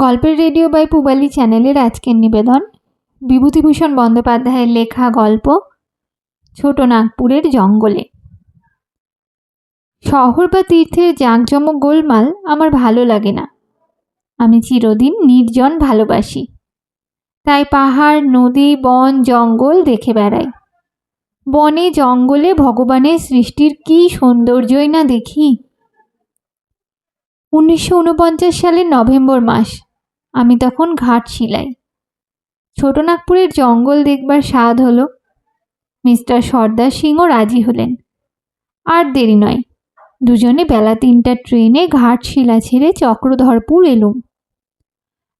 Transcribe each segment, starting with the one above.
গল্পের radio by পুবালি চ্যানেলের আজকের নিবেদন। বিভূতিভূষণ বন্দ্যোপাধ্যায়ের লেখা গল্প, ছোট নাগপুরের জঙ্গলে। শহর বা তীর্থের জাঁকজমক গোলমাল আমার ভালো লাগে না। আমি চিরদিন নির্জন ভালোবাসি। তাই পাহাড়, নদী, বন, জঙ্গল দেখে বেড়াই। বনে, জঙ্গলে ভগবানের সৃষ্টির কী সৌন্দর্যই না দেখি? উনিশশো উনপঞ্চাশ সালের নভেম্বর মাস। আমি তখন ঘাট শিলাই ছোটনাগপুরের জঙ্গল দেখবার স্বাদ হলো, মিস্টার সর্দার সিংও রাজি হলেন। আর দেরি নয়, দুজনে বেলা তিনটার ট্রেনে ঘাটশিলা ছেড়ে চক্রধরপুর এলুম।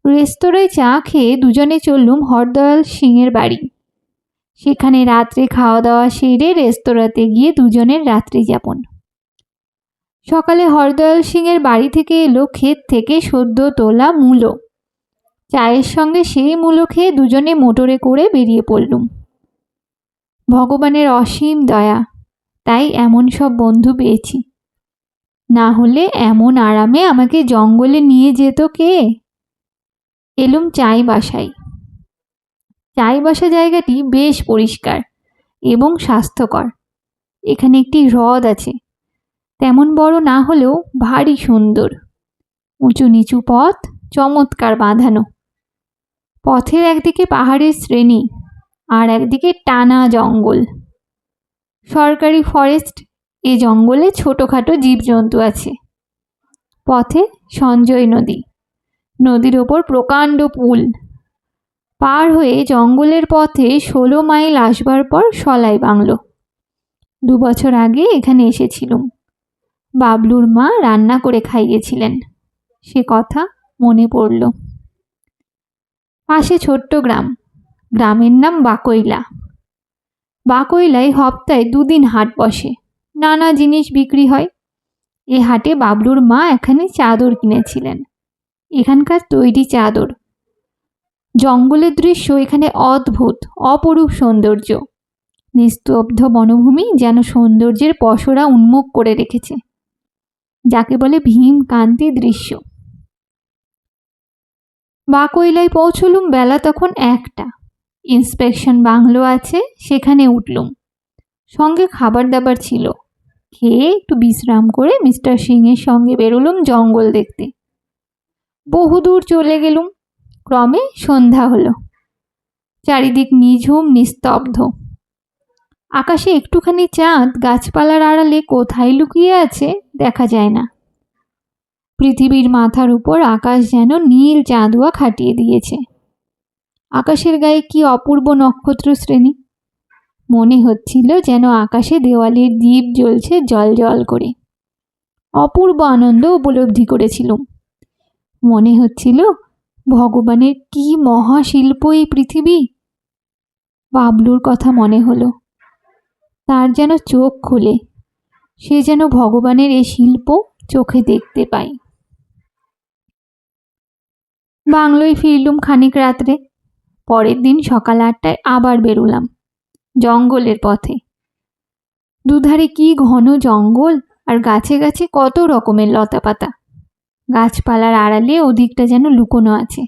রেস্তোরাঁয় চা খেয়ে দুজনে চললুম হরদয়াল সিংয়ের বাড়ি। সেখানে রাত্রে খাওয়া দাওয়া সেরে রেস্তোরাঁতে গিয়ে দুজনের রাত্রি যাপন। সকালে হরদয়াল সিংয়ের বাড়ি থেকে এলো, ক্ষেত থেকে সদ্য তোলা মূলো। চায়ের সঙ্গে সেই মূলো খেয়ে দুজনে মোটরে করে বেরিয়ে পড়লুম। ভগবানের অসীম দয়া, তাই এমন সব বন্ধু পেয়েছি। না হলে এমন আরামে আমাকে জঙ্গলে নিয়ে যেত কে? এলুম চাই বাসায়। চাই বাসা জায়গাটি বেশ পরিষ্কার এবং স্বাস্থ্যকর। এখানে একটি হ্রদ আছে। তেমন বড় না হলেও ভারী সুন্দর। উঁচু নিচু পথ, চমৎকার বাঁধানো। পথের একদিকে পাহাড়ের শ্রেণি আর একদিকে টানা জঙ্গল। সরকারি ফরেস্ট এ জঙ্গলে ছোটোখাটো জীবজন্তু আছে। পথে সঞ্জয় নদী। নদীর ওপর প্রকাণ্ড পুল। পার হয়ে জঙ্গলের পথে ষোলো মাইল আসবার পর সলাই বাংল। দু বছর আগে এখানে এসেছিলুম। বাবলুর মা রান্না করে খাইয়েছিলেন। সে কথা মনে পড়ল। পাশে ছোট্ট গ্রাম। গ্রামের নাম বাকইলা বাকইলায় হপ্তায় দুদিন হাট বসে। নানা জিনিস বিক্রি হয়। এ হাটে বাবলুর মা এখানে চাদর কিনেছিলেন। এখানকার তৈরি চাদর। জঙ্গলের দৃশ্য এখানে অদ্ভুত, অপরূপ সৌন্দর্য। নিস্তব্ধ বনভূমি যেন সৌন্দর্যের পসরা উন্মুখ করে রেখেছে। যাকে বলে ভীম কান্তি দৃশ্য। বাকইলায় পৌঁছলুম, বেলা তখন একটা। ইন্সপেকশন বাংলো আছে, সেখানে উঠলুম। সঙ্গে খাবার দাবার ছিল। খেয়ে একটু বিশ্রাম করে মিস্টার সিংয়ের সঙ্গে বেরোলুম জঙ্গল দেখতে। বহুদূর চলে গেলুম। ক্রমে সন্ধ্যা হলো। চারিদিক নিঝুম, নিস্তব্ধ। আকাশে একটুখানি চাঁদ, গাছপালার আড়ালে কোথায় লুকিয়ে আছে দেখা যায় না। পৃথিবীর মাথার উপর আকাশ যেন নীল চাঁদুয়া খাটিয়ে দিয়েছে। আকাশের গায়ে কি অপূর্ব নক্ষত্র শ্রেণি? মনে হচ্ছিল যেন আকাশে দেওয়ালের দ্বীপ জ্বলছে জল জল করে। অপূর্ব আনন্দ উপলব্ধি করেছিলাম। মনে হচ্ছিল, ভগবানের কি মহাশিল্প এই পৃথিবী? বাবলুর কথা মনে হলো। তার যেন চোখ খুলে। সে যেন ভগবানের এই শিল্প চোখে দেখতে পায়। বাংলোয় ফিরলুম খানিক রাত্রে। পরের দিন সকাল আটটায় আবার বেরোলাম, জঙ্গলের পথে। দুধারে কি ঘন জঙ্গল, আর গাছে গাছে কত রকমের লতাপাতা। গাছপালার আড়ালে ওদিকটা যেন লুকোনো আছে।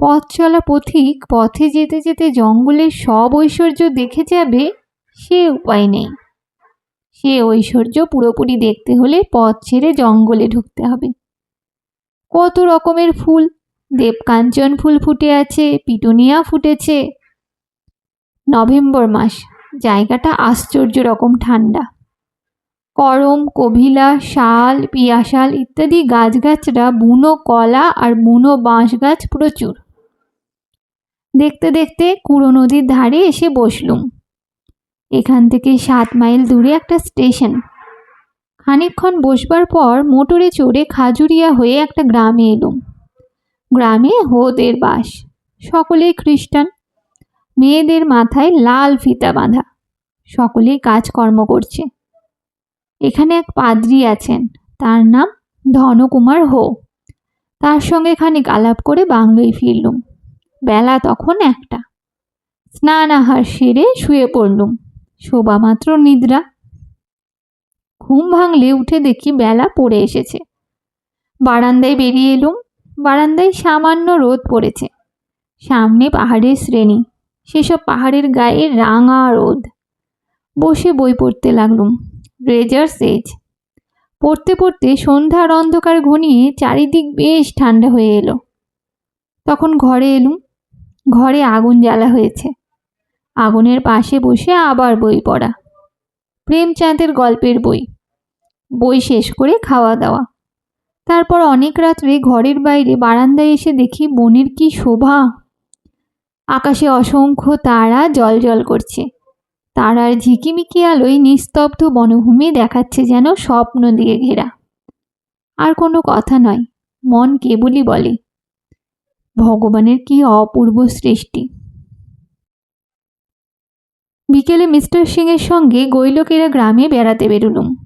পথ চলা পথিক, পথে যেতে যেতে জঙ্গলের সব ঐশ্বর্য দেখে যাবে, সে উপায় নেই। সে ঐশ্বর্য পুরোপুরি দেখতে হলে পথ ছেড়ে জঙ্গলে ঢুকতে হবে। কত রকমের ফুল। দেবকাঞ্চন ফুল ফুটে আছে, পিটুনিয়া ফুটেছে। নভেম্বর মাস, জায়গাটা আশ্চর্য রকম ঠান্ডা। করম, কভিলা, শাল, পিয়াশাল ইত্যাদি গাছগাছরা বুনো কলা আর বুনো বাঁশ গাছ প্রচুর। দেখতে দেখতে কুড়ো নদীর ধারে এসে বসলুম। এখান থেকে সাত মাইল দূরে একটা স্টেশন। খানিকক্ষণ বসবার পর মোটরে চড়ে খাজুরিয়া হয়ে একটা গ্রামে এলুম। গ্রামে হোদের বাস, সকলেই খ্রিস্টান। মেয়েদের মাথায় লাল ফিতা বাঁধা, সকলেই কাজকর্ম করছে। এখানে এক পাদ্রি আছেন, তার নাম ধনকুমার হো। তার সঙ্গে খানিক আলাপ করে বাংলোয় ফিরলুম। বেলা তখন একটা। স্নান আহার সেরে শুয়ে পড়লুম। শোবা মাত্র নিদ্রা। ঘুম ভাঙলে উঠে দেখি বেলা পড়ে এসেছে। বারান্দায় বেরিয়ে এলুম, বারান্দায় সামান্য রোদ পড়েছে। সামনে পাহাড়ের শ্রেণি, সেসব পাহাড়ের গায়ে রাঙা রোদ। বসে বই পড়তে লাগলুম রেজার্স এজ পড়তে পড়তে সন্ধ্যার অন্ধকার ঘনিয়ে চারিদিক বেশ ঠান্ডা হয়ে এলো। তখন ঘরে এলুম, ঘরে আগুন জ্বালা হয়েছে। আগুনের পাশে বসে আবার বই পড়া। প্রেমচাঁদের গল্পের বই। বই শেষ করে খাওয়া দাওয়া। তারপর অনেক রাত্রে ঘরের বাইরে বারান্দায় এসে দেখি বনের কি শোভা। আকাশে অসংখ্য তারা জল করছে। তারার ঝিকিমিকি আলোয় নিস্তব্ধ বনভূমি দেখাচ্ছে যেন স্বপ্ন দিয়ে ঘেরা। আর কোনো কথা নয়, মন কেবলই বলে। ভগবানের কি অপূর্ব সৃষ্টি। বিকেলে মিস্টার সিংয়ের সঙ্গে গৈলকেরা গ্রামে বেড়াতে বেরুলুম।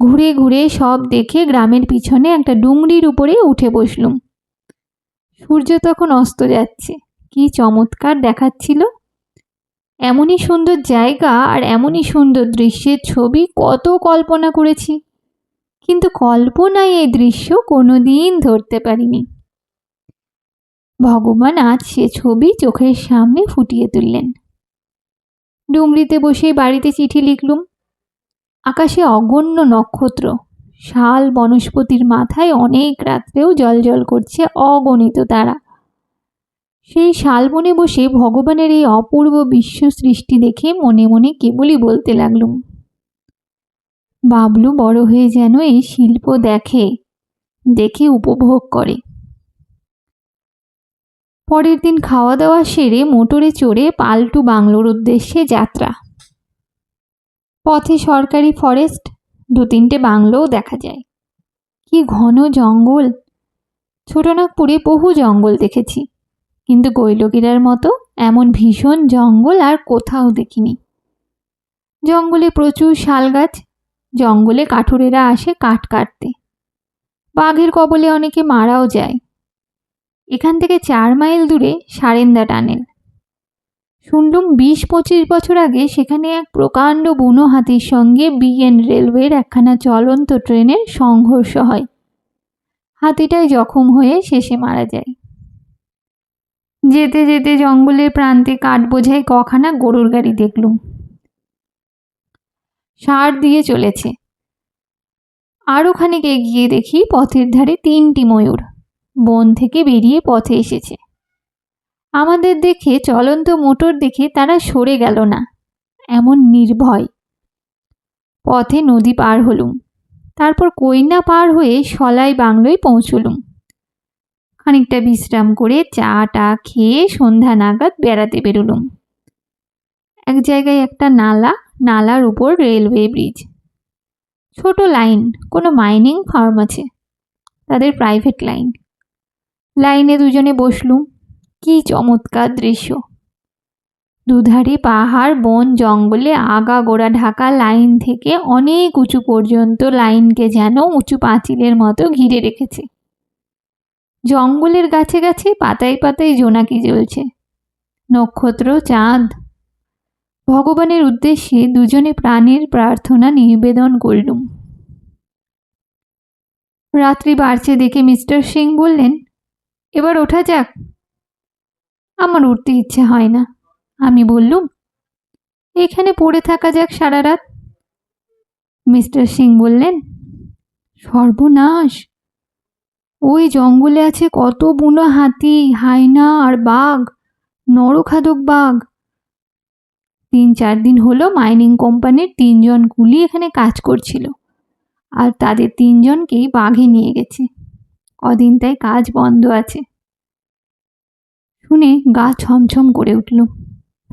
ঘুরে ঘুরে সব দেখে গ্রামের পিছনে একটা ডুংরির উপরে উঠে বসলুম। সূর্য তখন অস্ত যাচ্ছে। কি চমৎকার দেখাচ্ছিল। এমনই সুন্দর জায়গা আর এমনই সুন্দর দৃশ্যের ছবি কত কল্পনা করেছি। কিন্তু কল্পনায় এই দৃশ্য কোনো দিন ধরতে পারিনি। ভগবান আজ সে ছবি চোখের সামনে ফুটিয়ে তুললেন। ডুংরিতে বসে বাড়িতে চিঠি লিখলুম। আকাশে অগণ্য নক্ষত্র। শাল বনস্পতির মাথায় অনেক রাত্রেও জল করছে অগণিত তারা। সেই শালবনে বসে ভগবানের এই অপূর্ব বিশ্ব সৃষ্টি দেখে মনে মনে কেবলই বলতে লাগলুম, বাবলু বড় হয়ে যেন এই শিল্প দেখে দেখে উপভোগ করে। পরের দিন খাওয়া দাওয়া সেরে মোটরে চড়ে পাল্টু বাংলোর উদ্দেশ্যে যাত্রা। পথে সরকারি ফরেস্ট দু তিনটে বাংলোও দেখা যায়। কি ঘন জঙ্গল! ছোটনাগপুরে বহু জঙ্গল দেখেছি, কিন্তু গৈলগিরার মতো এমন ভীষণ জঙ্গল আর কোথাও দেখিনি। জঙ্গলে প্রচুর শাল গাছ জঙ্গলে কাঠুরেরা আসে কাঠ কাটতে। বাঘের কবলে অনেকে মারাও যায়। এখান থেকে চার মাইল দূরে সারেন্দা টানেল। শুনলুম বিশ পঁচিশ বছর আগে সেখানে এক প্রকাণ্ড বুনো হাতির সঙ্গে বিএন রেলওয়ের একখানা চলন্ত ট্রেনের সংঘর্ষ হয়। হাতিটায় জখম হয়ে শেষে মারা যায়। যেতে যেতে জঙ্গলের প্রান্তে কাঠ বোঝাই কখানা গরুর গাড়ি দেখলুম। সার দিয়ে চলেছে। আরও খানিক এগিয়ে দেখি পথের ধারে তিনটি ময়ূর। বন থেকে বেরিয়ে পথে এসেছে। আমাদের দেখে, চলন্ত মোটর দেখে তারা সরে গেল না। এমন নির্ভয়। পথে নদী পার হলুম। তারপর কইনা পার হয়ে সলাই বাংলোয় পৌঁছলুম। খানিকটা বিশ্রাম করে চা টা খেয়ে সন্ধ্যা নাগাদ বেড়াতে বেরোলুম। এক জায়গায় একটা নালা, নালার উপর রেলওয়ে ব্রিজ। ছোট লাইন, কোনো মাইনিং ফার্ম আছে। তাদের প্রাইভেট লাইন। লাইনে দুজনে বসলুম। কি চমৎকার দৃশ্য। দুধারে পাহাড়, বন, জঙ্গলে আগা গোড়া ঢাকা লাইন থেকে অনেক উঁচু পর্যন্ত লাইনকে যেন উঁচু পাঁচিলের মতো ঘিরে রেখেছে। জঙ্গলের গাছে গাছে পাতায় পাতায় জোনাকি জ্বলছে। নক্ষত্র, চাঁদ। ভগবানের উদ্দেশ্যে দুজনে প্রাণের প্রার্থনা, নিবেদন করলুম। রাত্রি বাড়ছে দেখে মিস্টার সিং বললেন, এবার ওঠা যাক। আমার উঠতে ইচ্ছে হয় না। আমি বললুম, এখানে পড়ে থাকা যাক সারা রাত। মিস্টার সিং বললেন, সর্বনাশ! ওই জঙ্গলে আছে কত বুনো হাতি হাইনা আর বাঘ, নরখাদক বাঘ। তিন চার দিন হলো মাইনিং কোম্পানির তিনজন কুলি এখানে কাজ করছিল, আর তাদের তিনজনকেই বাঘে নিয়ে গেছে। কদিন তাই কাজ বন্ধ আছে। শুনে গা ছমছম করে উঠল।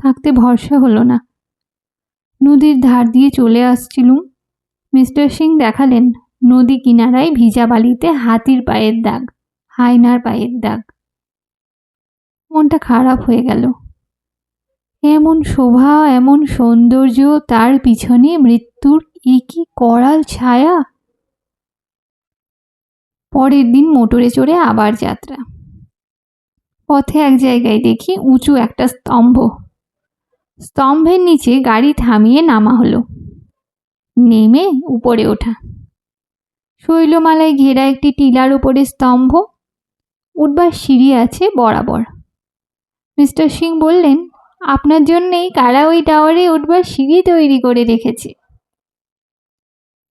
থাকতে ভরসা হলো না। নদীর ধার দিয়ে চলে আসছিলুম। মিস্টার সিং দেখালেন, নদী কিনারায় ভিজা বালিতে হাতির পায়ের দাগ, হায়নার পায়ের দাগ। মনটা খারাপ হয়ে গেল। এমন শোভা, এমন সৌন্দর্য, তার পিছনে মৃত্যুর একই করাল ছায়া। পরের দিন মোটরে চড়ে আবার যাত্রা। পথে এক জায়গায় দেখি উঁচু একটা স্তম্ভ। স্তম্ভের নিচে গাড়ি থামিয়ে নামা হলো। নেমে উপরে ওঠা। শৈলমালায় ঘেরা একটি টিলার উপরে স্তম্ভ। উঠবার সিঁড়ি আছে বরাবর। মিস্টার সিং বললেন, আপনার জন্যেই কারা ওই টাওয়ারে উঠবার সিঁড়ি তৈরি করে রেখেছে?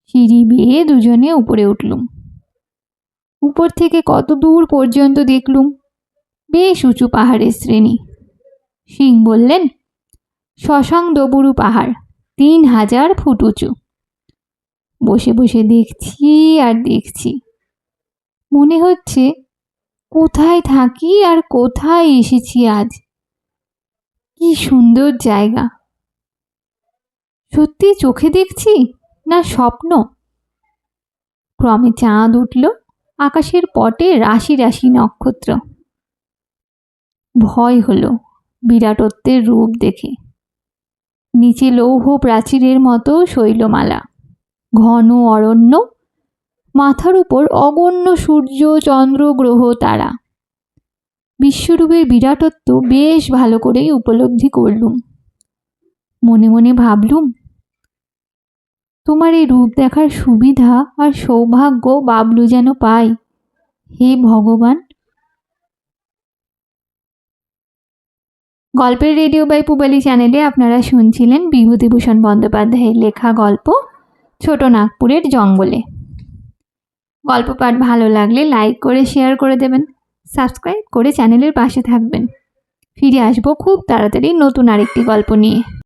সিঁড়ি বেয়ে দুজনে উপরে উঠলুম। উপর থেকে কত দূর পর্যন্ত দেখলুম? বেশ উঁচু পাহাড়ের শ্রেণি। সিং বললেন শশাং দবুরু পাহাড়, তিন হাজার ফুট উঁচু। বসে বসে দেখছি আর দেখছি। মনে হচ্ছে, কোথায় থাকি আর কোথায় এসেছি আজ? কি সুন্দর জায়গা। সত্যি চোখে দেখছি না স্বপ্ন? ক্রমে চাঁদ উঠল, আকাশের পটে রাশি রাশি নক্ষত্র। ভয় হলো বিরাটত্বের রূপ দেখে। নিচে লৌহ প্রাচীরের মতো শৈলমালা, ঘন অরণ্য, মাথার উপর অগণ্য সূর্য, চন্দ্র, গ্রহ, তারা। বিশ্বরূপের বিরাটত্ব বেশ ভালো করেই উপলব্ধি করলুম। মনে মনে ভাবলুম, তোমার এই রূপ দেখার সুবিধা আর সৌভাগ্য বাবলু যেন পাই। হে ভগবান গল্পের রেডিও বাই পুবালি চ্যানেলে আপনারা শুনছিলেন বিভূতিভূষণ বন্দ্যোপাধ্যায়ের লেখা গল্প ছোট নাগপুরের জঙ্গলে। গল্প পাঠ ভালো লাগলে লাইক করে, শেয়ার করে দেবেন, সাবস্ক্রাইব করে চ্যানেলের পাশে থাকবেন। ফিরে আসব খুব তাড়াতাড়ি নতুন আরেকটি গল্প নিয়ে।